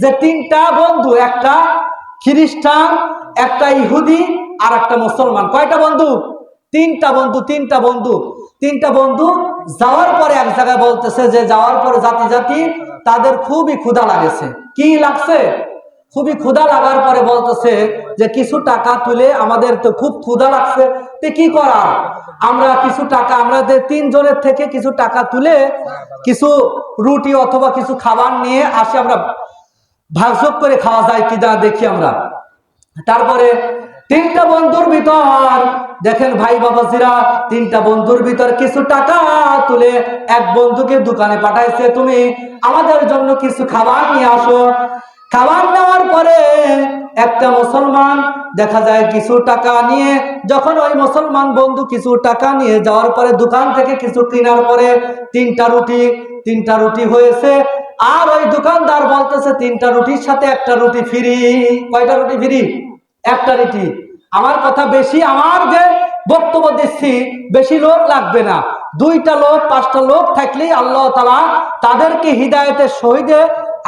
যে তিনটা বন্ধু, একটা খ্রিস্টান, একটা ইহুদি, আর একটা মুসলমান। কয়টা বন্ধু? তিনটা বন্ধু তিনটা বন্ধু। তিনটা বন্ধু যাওয়ার পরে এক জায়গায় বলতেছে যে যাওয়ার পরে জাতি জাতি তাদের খুবই ক্ষুধা লাগেছে। কি লাগছে? খুবই ক্ষুধা লাগার পরে বলতেছে যে কিছু টাকা তুলে আমাদের তো খুব ক্ষুধা লাগছে। তো কি করা? আমরা কিছু টাকা আমাদের তিনজনের থেকে কিছু টাকা তুলে কিছু রুটি অথবা কিছু খাবার নিয়ে আসি, আমরা ভাগযোগ করে খাওয়া যায় কিনা দেখি আমরা। তারপরে তিনটা বন্ধুর ভিতর, দেখেন ভাই বাবাজিরা, তিনটা বন্ধুর ভিতর কিছু টাকা তুলে এক বন্ধুকে দোকানে পাঠাইছে, তুমি আমাদের জন্য কিছু খাবার নিয়ে আসো। খাবার নেওয়ার পরে একটা মুসলমান, দেখা যায় কিছু টাকা নিয়ে, যখন ওই মুসলমান বন্ধু কিছু টাকা নিয়ে যাওয়ার পরে দোকান থেকে কিছু কেনার পরে তিনটা রুটি তিনটা রুটি হয়েছে আর ওই দোকানদার বলতেছে, তিনটা রুটির সাথে একটা রুটি ফ্রি কয়টা রুটি ফ্রি একটা রুটি। আমার কথা বেশি আমার যে বক্তব্য দিচ্ছি, বেশি লোক লাগবে না। দুইটা লোক, পাঁচটা লোক থাকলেই আল্লাহ তালা তাদেরকে হৃদায়তের সহিদে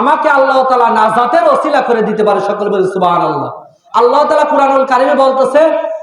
আমাকে আল্লাহ তালা নাজাতের অসিলা করে দিতে পারে সকল বলে সুবাহ আল্লাহ আল্লাহ তালা কোরআনুল কারিমে বলতেছে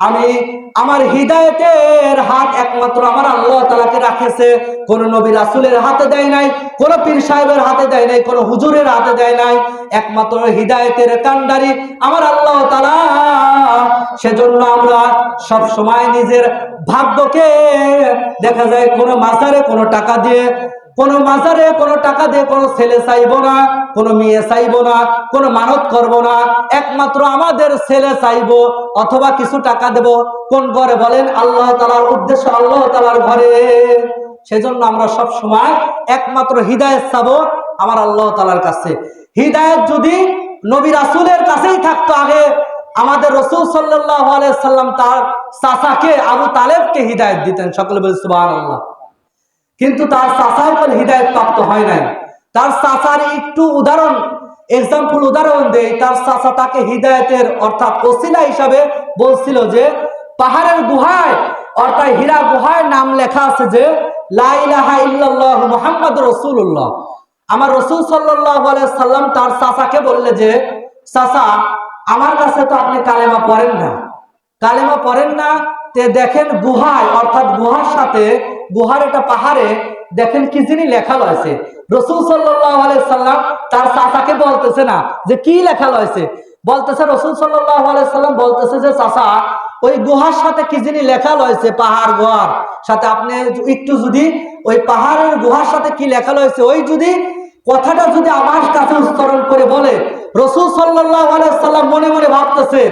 আমি আমার হৃদায়তের হাত একমাত্র আমার আল্লাহ তালাকে রাখেছে। কোন নবী রাসুলের হাতে দেয় নাই, কোন পীর সাহেবের হাতে দেয় নাই, কোন হুজুরের হাতে দেয় নাই। একমাত্র হৃদায়তের কান্ডারি আমার আল্লাহ তালা সেজন্য আমরা সব সময় নিজের ভাগ্যকে দেখা যায় কোনো মাজারে কোনো টাকা দিয়ে কোনো মাজারে, কোনো টাকা দিয়ে কোনো ছেলে চাইব না, কোনো মেয়ে চাইব না, কোনো মানত করব না, একমাত্র আমাদের ছেলে চাইব, অথবা কিছু টাকা দেব। কোন ঘরে বলেন, আল্লাহ তালার উদ্দেশ্য, আল্লাহ তালার ঘরে। সেজন্য আমরা সব সময় একমাত্র হৃদায়ত চাবো আমার আল্লাহ তালার কাছে। হৃদায়ত যদি নবী রাসুলের কাছেই থাকতো আগে, আমাদের রসুল সাল্লাহ সাল্লাম তার চাচাকে, আবু তালেবকে হৃদায়ত দিতেন। সকলে বলে সুবাহ আল্লাহ কিন্তু তার চাচাও কোন হৃদায়ত প্রাপ্ত হয় নাই। তার চাচার একটু উদাহরণ এক্সাম্পল উদাহরণ দেয় তার চাচা তাকে হৃদায়তের অর্থাৎ ওসিলা হিসাবে বলছিল যে, পাহাড়ের গুহায়, অর্থাৎ হীরা গুহায় নাম লেখা আছে যে লাইলাহা ইল্লাল্লাহ মুহাম্মদ রসুল্লাহ আমার রসুল সাল্লাহ সাল্লাম তার চাচাকে বললে যে, চাচা, আমার কাছে তো আপনি কালেমা পড়েন না। কালেমা পড়েন না, তে দেখেন গুহায়, অর্থাৎ গুহার সাথে গুহার একটা পাহাড়ে দেখেন কি যিনি লেখা রয়েছে। রসুল সাল্লাহ সাল্লাম তার চাচাকে বলতেছে না যে কি লেখা রয়েছে? বলতেছে রসুল সাল্লাহ সাল্লাম বলতেছে যে, চাচা, ওই গুহার সাথে কি যিনি লেখা রয়েছে? পাহাড় গুহার সাথে আপনি একটু যদি ওই পাহাড়ের গুহার সাথে কি লেখা রয়েছে? ওই যদি কথাটা যদি আমার কাছে উচ্চারণ করে বলে। রসুল সাল্লাহ সাল্লাম মনে মনে ভাবতেছে,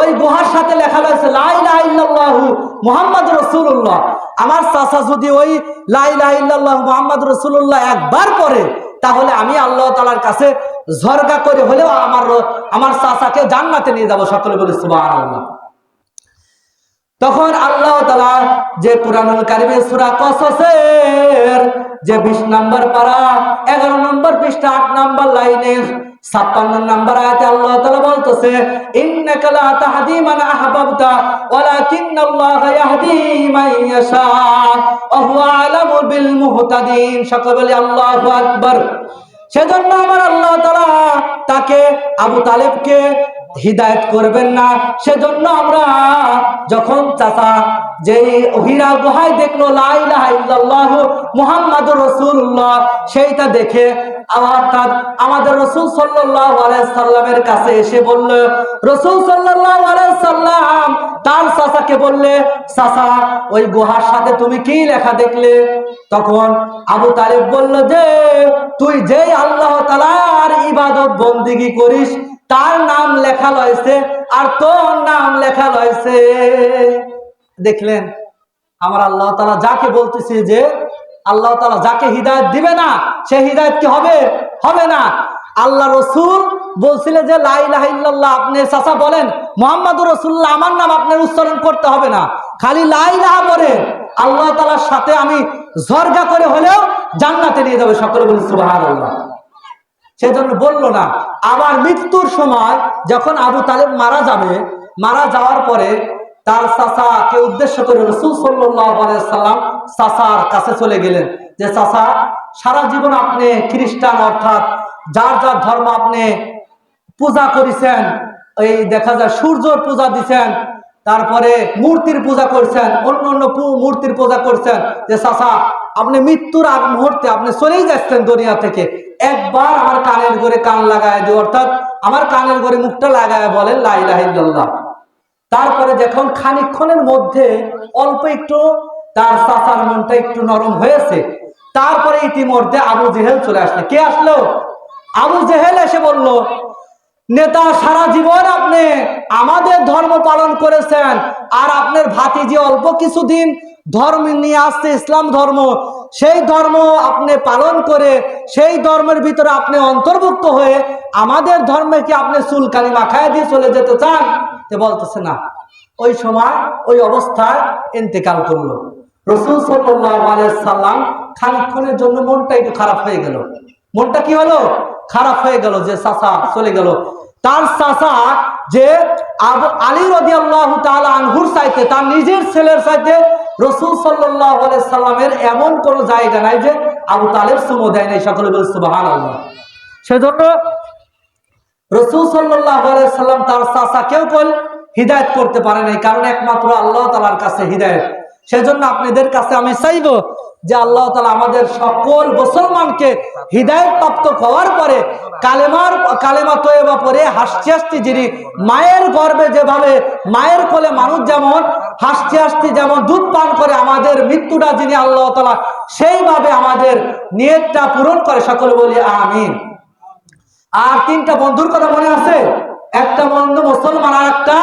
ওই গুহার সাথে লেখা রয়েছে লাই লাইলাহু মোহাম্মদ রসুল্লাহ আমার চাষা যদি ওই লাইলাহ মোহাম্মদ রসুল্লাহ একবার করে, তাহলে আমি আল্লাহ তালার কাছে ঝরগা করে হলেও আমার আমার চাষাকে জান্নাতে নিয়ে যাব। সকলে বলে সুবাহ তখন আল্লাহ তালা যে কোরআনুল কারিমে সুরা কসসের যে বিশ নম্বর পারা, এগারো নম্বর পৃষ্ঠা, আট নম্বর লাইনে ছাপ্পান্ন নাম্বার আয়াতে আল্লাহ তাআলা বলতেছে, ইন্নাকা লা তাহদি মান আহবাবতা, ওয়ালাকিন্নাল্লাহা ইয়াহদি মান ইয়াশা, ওয়া হুয়া আলামু বিল মুহতাদিন। সকলে আল্লাহু আকবার। সেজন্য আমার আল্লাহ তাআলা তাকে, আবু তালেবকে হিদায়ত করবেন না। সেজন্য আমরা যখন চাচা যে হীরা গুহায় দেখল লাইলাহ মুহাম্মদ রসুল্লাহ সেইটা দেখে আমাদের রসুল কাছে এসে বলল, রসুল তার চাচাকে বললে, চাচা, ওই গুহার সাথে তুমি কি লেখা দেখলে? তখন আবু তালেব বলল, যে, তুই যেই আল্লাহ তালার ইবাদত বন্দিগি করিস তার নাম লেখা রয়েছে আর তোর নাম লেখা রয়েছে। দেখলেন, আমার আল্লাহ তালা যাকে বলতেছে যে আল্লাহ তালা যাকে হৃদায়ত দিবে না, সে হৃদায়ত কি হবে? হবে না। আল্লাহ রসুল বলছিলেন যে লাইলাহ আপনি চাচা বলেন মোহাম্মদ রসুল্লাহ আমার নাম আপনার উচ্চারণ করতে হবে না। খালি লাইলাহা বলেন। আল্লাহ তালার সাথে আমি ঝরগা করে হলেও জান্নাতে নিয়ে যাবে সকলে বলি সুবাহ আল্লাহ সেজন্য বলল না। আবার মৃত্যুর সময় যখন আবু তালেব মারা যাবে, মারা যাওয়ার পরে তার চাচাকে উদ্দেশ্য করে রসুল সাল্লাম চাচার কাছে চলে গেলেন। যে চাচা, সারা জীবন আপনি খ্রিস্টান অর্থাৎ যার যার ধর্ম আপনি পূজা করেছেন, এই দেখা যায় সূর্যর পূজা দিছেন, তারপরে মূর্তির পূজা করছেন, অন্য অন্য মূর্তির পূজা করছেন। যে চাচা, আপনি মৃত্যুর আগ মুহূর্তে আপনি চলেই যাচ্ছেন দুনিয়া থেকে। একবার আমার কানের ঘরে কান লাগায় দিও, অর্থাৎ আমার কানের ঘরে মুখটা লাগায় বলেন লাইলাহিল্লাহ তারপরে যখন খানিক্ষণের মধ্যে অল্প একটু তার চাচার মনটা একটু নরম হয়েছে, তারপরে ইতিমধ্যে আবু জেহেল চলে আসলে। কে আসলো? আবু জেহেল এসে বলল, নেতা, সারা জীবন আপনি আমাদের ধর্ম পালন করেছেন, আর আপনার ভাতিজি অল্প কিছুদিন ধর্ম নিয়ে আসছে, ইসলাম ধর্ম। সেই ধর্ম আপনি পালন করে, সেই ধর্মের ভিতরে আপনি অন্তর্ভুক্ত হয়ে আমাদের ধর্মে কি আপনি চুলকানি মাখায় দিয়ে চলে যেতে চান? তে বলতেছে না। ওই সময় ওই অবস্থায় ইন্তেকাল করল। রসুল সাল্লাম খানিক্ষণের জন্য মনটা একটু খারাপ হয়ে গেল। মনটা কি হলো? খারাপ হয়ে গেল যে চাচা চলে গেল। তার চাচা যে আলী রদি আল্লাহ আনহুর চাইতে, তার নিজের ছেলের চাইতে রসুল সাল্লামের এমন কোন জায়গা নাই যে আবু তালেব সুমো দেয় নাই, সকলে বলে সুবাহান সেজন্য রসুল সাল্লাম তার কেউ কল হৃদায়ত করতে পারে নাই, কারণ একমাত্র আল্লাহ তালার কাছে হৃদায়ত। সেজন্য আপনাদের কাছে আমি চাইব যে আল্লাহ তালা আমাদের সকল মুসলমানকে হৃদায়ত প্রাপ্ত হওয়ার পরে কালেমার, কালেমা তৈবা পরে হাসতে হাসতে যিনি মায়ের গর্বে যেভাবে, মায়ের কোলে মানুষ যেমন হাসতে হাসতে যেমন দুধ পান করে আমাদের মৃত্যুটা যিনি আল্লাহ তালা সেইভাবে আমাদের নিয়তটা পূরণ করে সকলে বলি, আমিন। আর তিনটা বন্ধুর কথা মনে আছে? একটা বন্ধু মুসলমান আর একটা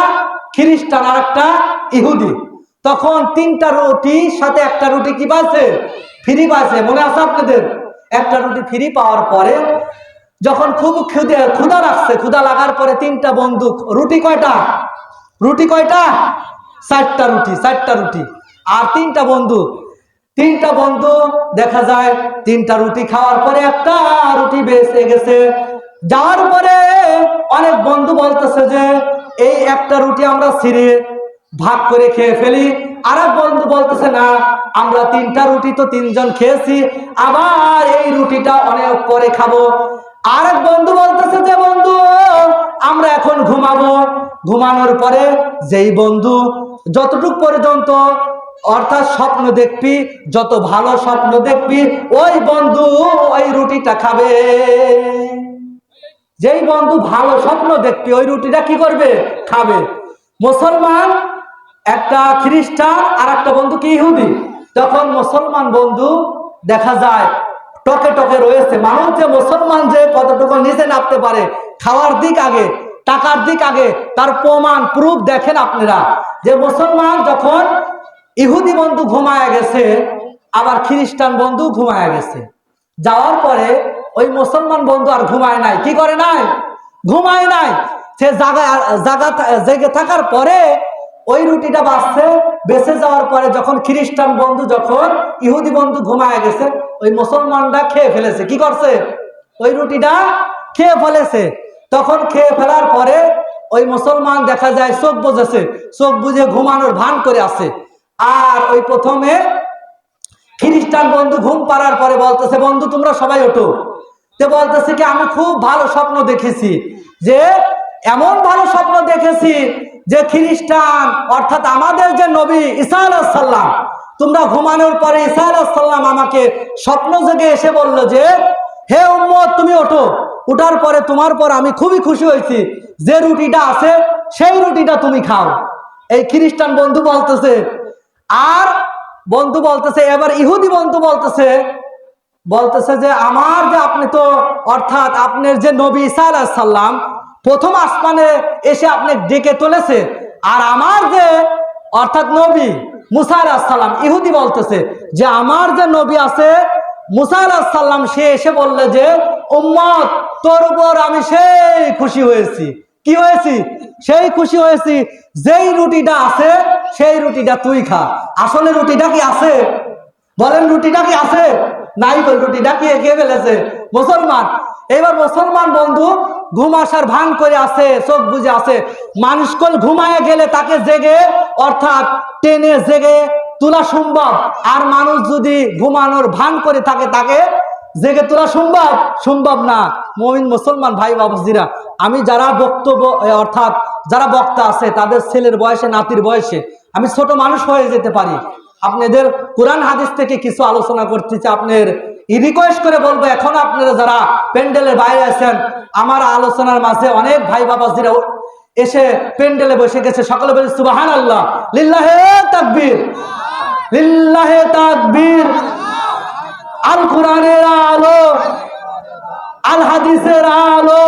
খ্রিস্টান আর একটা ইহুদি। তখন তিনটা রুটি, সাথে একটা রুটি কি পাচ্ছে ফ্রি পাচ্ছে মনে আছে আপনাদের? একটা রুটি ফ্রি পাওয়ার পরে যখন খুব ক্ষুদে ক্ষুদা লাগছে ক্ষুদা লাগার পরে তিনটা বন্ধু রুটি কয়টা? রুটি কয়টা? চারটা রুটি চারটা রুটি। আর তিনটা বন্ধু তিনটা বন্ধু দেখা যায় তিনটা রুটি খাওয়ার পরে একটা রুটি বেঁচে গেছে। যাওয়ার পরে অনেক বন্ধু বলতেছে যে, এই একটা রুটি আমরা ছিঁড়ে ভাগ করে খেয়ে ফেলি। আর এক বন্ধু বলতেছে, না, আমরা তিনটা রুটি তো তিনজন খেয়েছি, আবার এই রুটিটা অনেক পরে খাব। আর এক বন্ধু বলতেছে, যে বন্ধু, আমরা এখন ঘুমাবো। ঘুমানোর পরে যেই বন্ধু, যতটুক পর্যন্ত অর্থাৎ স্বপ্ন দেখবি, যত ভালো স্বপ্ন দেখবি, ওই বন্ধু ওই রুটিটা খাবে। যেই বন্ধু ভালো স্বপ্ন দেখবি, ওই রুটিটা কি করবে? খাবে। মুসলমান একটা খ্রিস্টান আর একটা বন্ধু কি ইহুদি? তখন মুসলমান বন্ধু দেখা যায়, টকে টকে রয়েছে মানুষ যে মুসলমান যে কতটুকু নিচে নামতে পারে, খাওয়ার দিক আগে, টাকার দিক আগে, তার প্রমাণ প্রুফ দেখেন আপনারা। যে মুসলমান যখন ইহুদি বন্ধু ঘুমায় গেছে, আবার খ্রিস্টান বন্ধু ঘুমায় গেছে। যাওয়ার পরে ওই মুসলমান বন্ধু আর ঘুমায় নাই। কি করে নাই? ঘুমায় নাই। সে জায়গা জায়গা জেগে থাকার পরে ওই রুটিটা বাঁচছে, বেঁচে যাওয়ার পরে যখন খ্রিস্টান বন্ধু, যখন ইহুদি বন্ধু ঘুমায় গেছে, ওই মুসলমানটা খেয়ে ফেলেছে। কি করছে? ওই রুটিটা খেয়ে ফেলেছে। তখন খেয়ে ফেলার পরে ওই মুসলমান দেখা যায় চোখ বুঝেছে চোখ বুঝে ঘুমানোর ভান করে আছে। আর ওই প্রথমে খ্রিস্টান বন্ধু ঘুম পাড়ার পরে বলতেছে, বন্ধু, তোমরা সবাই ওঠো। তে বলতেছে কি, আমি খুব ভালো স্বপ্ন দেখেছি যে এমন ভালো স্বপ্ন দেখেছি যে খ্রিস্টান, অর্থাৎ আমাদের যে নবী ঈসা আলাহিসাল্লাম তোমরা ঘুমানোর পরে ঈসা আলাহিসাল্লাম আমাকে স্বপ্ন জেগে এসে বলল যে, হে উম্মত, তুমি ওঠো। উঠার পরে, তোমার পর আমি খুবই খুশি হয়েছি। যে রুটিটা আছে, সেই রুটিটা তুমি খাও। এই খ্রিস্টান বন্ধু বলতেছে, আর বন্ধু বলতেছে, এবার ইহুদি বন্ধু বলতেছে বলতেছে যে, আমার যে আপনি তো, অর্থাৎ আপনার যে নবী ঈসা সাল্লাম প্রথম আসমানে এসে আপনি ডেকে তুলেছে। আর আমার যে, অর্থাৎ নবী মুসা সাল্লাম ইহুদি বলতেছে যে আমার যে নবী আছে, মুসা সাল্লাম সে এসে বললে যে, উম্মত, তোর উপর আমি সেই খুশি হয়েছি। কি হয়েছি? সেই খুশি হয়েছি, যেই রুটিটা আছে, সেই রুটিটা তুই খা। আসলে রুটিটা কি আছে? বলেন, রুটিটা কি আছে? নাই বল, রুটিটা কি খেয়ে ফেলেছে? মুসলমান। এবার মুসলমান বন্ধু ঘুম আসার ভান করে আছে চোখ বুঝে আছে মানুষ কল ঘুমায় গেলে তাকে জেগে, অর্থাৎ টেনে জেগে তোলা সম্ভব। আর মানুষ যদি ঘুমানোর ভান করে থাকে, তাকে জেগে তোলা সম্ভব? সম্ভব না। মমিন মুসলমান ভাই বাবুজিরা, আমি যারা বক্তব্য অর্থাৎ যারা বক্তা আছে, তাদের ছেলের বয়সে, নাতির বয়সে, আমি ছোট মানুষ হয়ে যেতে পারি। আপনাদের কোরআন হাদিস থেকে কিছু আলোচনা করতেছে আপনার রিকোয়েস্ট করে বলব, এখন আপনারা যারা প্যান্ডেলের বাইরে আছেন, আমার আলোচনার মাঝে অনেক ভাই বাবাজিরা এসে প্যান্ডেলে বসে গেছে। সকলে বলে সুবাহান আল্লাহ লিল্লাহে তাকবীর। লিল্লাহে তাকবীর। আল কোরআনের আলো। আল হাদিসের আলো।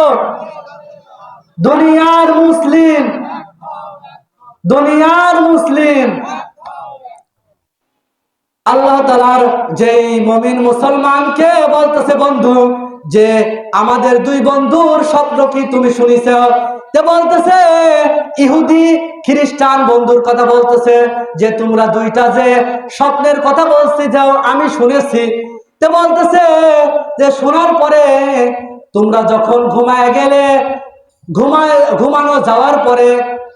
দুনিয়ার মুসলিম। দুনিয়ার মুসলিম। আল্লাহ তালার যে মমিন মুসলমানকে বলতেছে, বন্ধু, যে আমাদের দুই বন্ধুর স্বপ্ন কি তুমি শুনিছ? তে বলতেছে, ইহুদি খ্রিস্টান বন্ধুর কথা বলতেছে, যে তোমরা দুইটা যে স্বপ্নের কথা বলছি, যাও, আমি শুনেছি। তে বলতেছে, যে শোনার পরে তোমরা যখন ঘুমায় গেলে, ঘুমায়, ঘুমানো যাওয়ার পরে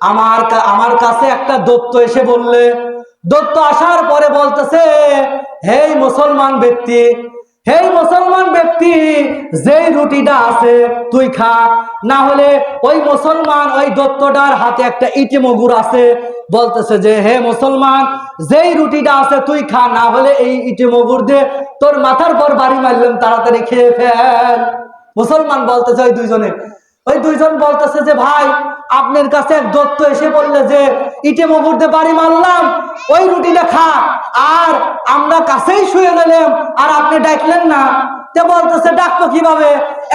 আমার আমার কাছে একটা দত্ত এসে বললে দত্ত আসার পরে বলতেছে, হেই মুসলমান ব্যক্তি, হেই মুসলমান ব্যক্তি, যেই রুটিটা আছে তুই খা। না হলে ওই মুসলমান ওই দত্তটার হাতে একটা ইটি মগুর আছে। বলতেছে যে, হে মুসলমান, যেই রুটিটা আছে তুই খা, না হলে এই ইটি মগুর দে, তোর মাথার পর বাড়ি মারলাম, তাড়াতাড়ি খেয়ে ফেল। মুসলমান বলতেছে ওই দুইজনে। ওই দুইজন বলতেছে যে, ভাই আপনার কাছে এক দত্ত এসে বললে যে, ইটে মগুরতে বাড়ি মারলাম, ওই রুটিটা খা, আর আমরা কাছেই শুয়ে নিলাম আর আপনি ডাকলেন না। তে বলতেছে, ডাকবো কীভাবে?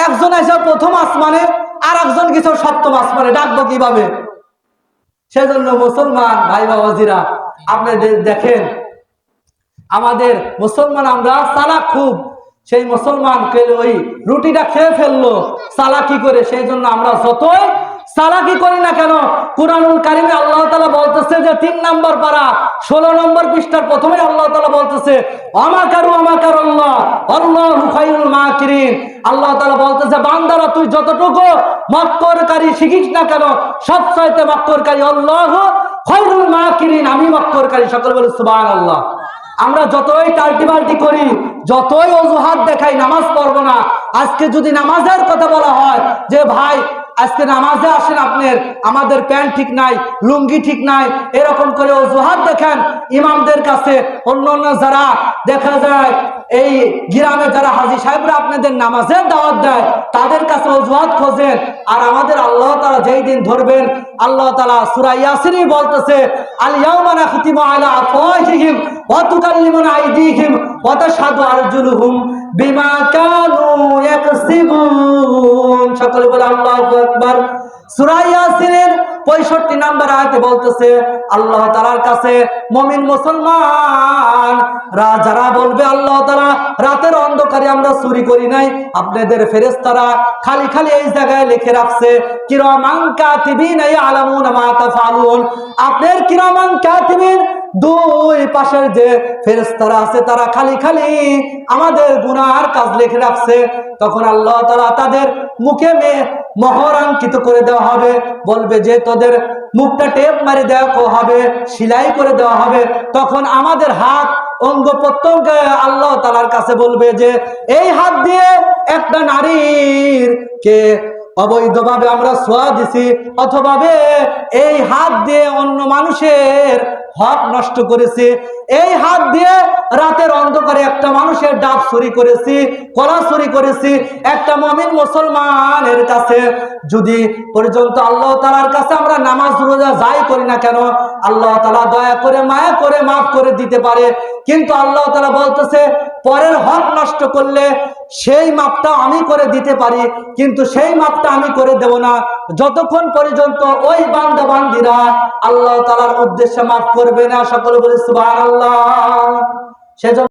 একজন এসে প্রথম আসমানে, আর একজন কিছু সপ্তম আসমানে, ডাকবো কীভাবে? সেজন্য মুসলমান ভাই বাবাজিরা, আপনি দেখেন, আমাদের মুসলমান আমরা সালাক খুব। সেই মুসলমানকে ওই রুটিটা খেয়ে ফেলল। সালা কি করে সেই জন্য আমরা যতই সালাকি করি না কেন? কুরআনুল কারিমে আল্লাহ তালা বলতেছে যে তিন নম্বর পারা, ষোলো নম্বর পৃষ্ঠার প্রথমে আল্লাহ তালা বলতেছে, আমাকারু আমাকার আল্লাহ আল্লাহ খাইরুল মাকিরিন। আল্লাহ তালা বলতেছে, বান্দারা, তুই যতটুকু মক্করকারী শিখিস না কেন সব চাইতে মক্করকারী আল্লাহ খৈরুল মাকিরিন। আমি মক্করকারী, সকল বলে সুবহানাল্লাহ। আমরা যতই টাল্টি বাল্টি করি, যতই অজুহাত দেখাই, নামাজ পড়ব না। আজকে যদি নামাজের কথা বলা হয় যে, ভাই আজকে নামাজে আসেন আপনার, আমাদের প্যান্ট ঠিক নাই, লুঙ্গি ঠিক নাই, এরকম করে অজুহাত দেখেন ইমামদের কাছে। অন্য অন্য যারা দেখা যায়, এই গ্রামে যারা হাজি সাহেবরা আপনাদের নামাজের দাওয়াত দেয়, তাদের কাছে অজুহাত খোঁজেন। আর আমাদের আল্লাহ তারা যেই দিন ধরবেন, আল্লাহ তালা সুরাই ইয়াসিনই বলতেছে আল ইয়াউমা নাখতিমু আলা আফওয়াহিহিম ওয়া তুকাল্লিমুনা আইদিহিম ওয়া তাশহাদু আরজুলুহুম। বিমা কানু বলে, আল্লাহু আকবার। সূরা ইয়াসিনের 65 নাম্বার আয়াতে বলতেছে, আল্লাহ তাআলার কাছে মুমিন মুসলমান বলবে আল্লাহ তাআলা, রাতের অন্ধকারে আমরা চুরি করি নাই, আপনাদের ফেরেশতারা খালি খালি এই জায়গায় লিখে রাখছে, কিরামান কাতিবিন ইয়ালামুনা মা তাফআলুন। আপনার কিরামান কাতিবিন দুই পাশের যে ফেরেশতারা আছে, তারা খালি খালি আমাদের গুনার কাজ লিখে রাখছে। তখন আল্লাহ তাআলা তাদের মুখে মে মহরাঙ্কিত করে দেওয়া হবে। বলবে যে, তোদের মুখটা টেপ মারি দেওয়া হবে, সেলাই করে দেওয়া হবে। তখন আমাদের হাত অঙ্গ প্রত্যঙ্গ আল্লাহ তালার কাছে বলবে যে, এই হাত দিয়ে একটা নারীর কে অবৈধভাবে আমরা সোয়া দিছি, অথবা এই হাত দিয়ে অন্য মানুষের হক নষ্ট করেছি। এই হাত দিয়ে রাতের অন্ধকারে একটা মানুষের ডাব চুরি করেছি, কলা চুরি করেছি। একটা মমিন মুসলমানের কাছে যদি পর্যন্ত আল্লাহ তালার কাছে আমরা নামাজ রোজা যাই করি না কেন, আল্লাহ তালা দয়া করে, মায়া করে, মাফ করে দিতে পারে। কিন্তু আল্লাহ তালা বলতেছে, পরের হক নষ্ট করলে সেই মাপটা আমি করে দিতে পারি, কিন্তু সেই মাপটা আমি করে দেব না। যতক্ষণ পর্যন্ত ওই বান্দা বান্দিরা আল্লাহ তালার উদ্দেশ্যে মাফ করবে না, সকল বলে আল্লাহ সেজন্য